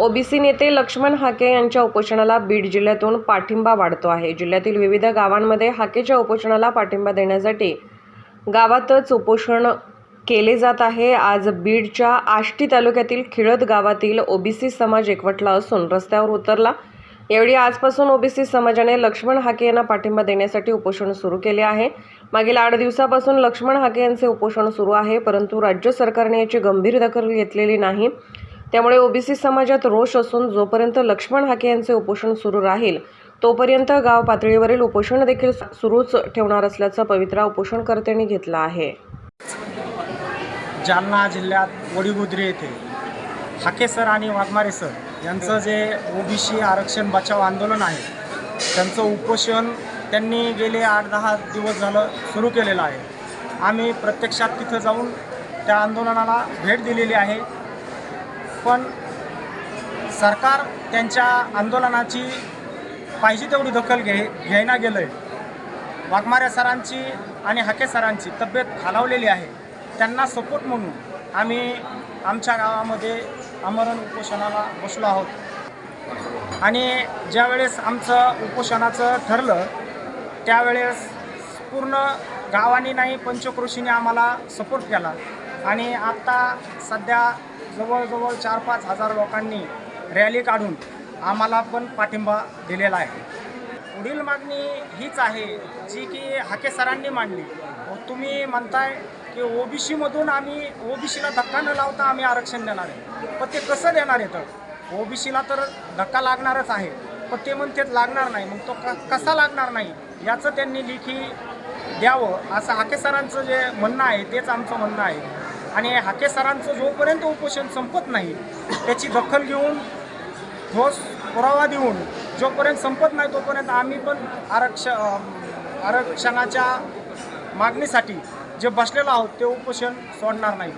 OBC नेते लक्ष्मण हाके यांच्या उपोषणाला बीड जिल्ह्यातून पाठिंबा वाढतो आहे. जिल्ह्यातील विविध गावांमध्ये हाकेच्या उपोषणाला पाठिंबा देण्यासाठी गावातच उपोषण केले जात आहे. आज बीडच्या आष्टी तालुक्यातील खिळद गावातील ओबीसी समाज एकवटला असून रस्त्यावर उतरला. यावेळी आजपासून ओबीसी समाजाने लक्ष्मण हाके यांना पाठिंबा देण्यासाठी उपोषण सुरू केले आहे. मागील आठ दिवसापासून लक्ष्मण हाके यांचे उपोषण सुरू आहे परंतु राज्य सरकारने याची गंभीर दखल घेतलेली नाही. त्यामुळे ओबीसी समाजात रोष असून जोपर्यंत लक्ष्मण हाके यांचे उपोषण सुरू राहील तोपर्यंत गाव पातळीवरील उपोषण देखील सुरूच ठेवणार असल्याचं पवित्रा उपोषणकर्त्यांनी घेतला आहे. जालना जिल्ह्यात वडीगुद्री येथे हाके सर आणि वाघमारे सर यांचं जे ओबीसी आरक्षण बचाव आंदोलन आहे त्यांचं उपोषण त्यांनी गेले आठ दहा दिवस झालं सुरू केलेलं आहे. आम्ही प्रत्यक्षात तिथं जाऊन त्या आंदोलनाला भेट दिलेली आहे. पण सरकार त्यांच्या आंदोलनाची पाहिजे तेवढी दखल घे घ्यायला गेलं आहे वाघमारे सरांची आणि हाके सरांची तब्येत खालावलेली आहे. त्यांना सपोर्ट म्हणून आम्ही आमच्या गावामध्ये आमरण उपोषणाला बसलो आहोत. आणि ज्यावेळेस आमचं उपोषणाचं ठरलं त्यावेळेस पूर्ण गावाने नाही पंचक्रोशीने आम्हाला सपोर्ट केला. आणि आत्ता सध्या जवळजवळ चार पाच हजार लोकांनी रॅली काढून आम्हाला पण पाठिंबा दिलेला आहे. पुढील मागणी हीच आहे जी की हाके सरांनी मांडली. तुम्ही म्हणताय की ओबीसीमधून आम्ही ओबीसीला धक्का न लावता आम्ही आरक्षण देणार आहे. पण ते कसं देणार आहे तर? ओबीसीला तर धक्का लागणारच आहे पण ते म्हणते लागणार नाही. मग तो क कसा लागणार नाही याचं त्यांनी लिखी द्यावं असं हाके सरांचं जे म्हणणं आहे तेच आमचं म्हणणं आहे. आणि हाके सरांचं जोपर्यंत उपोषण संपत नाही त्याची दखल घेऊन ठोस पुरावा देऊन जोपर्यंत संपत नाही तोपर्यंत आम्ही पण आरक्ष आरक्षणाच्या मागणीसाठी जे बसलेलो आहोत ते उपोषण सोडणार नाही.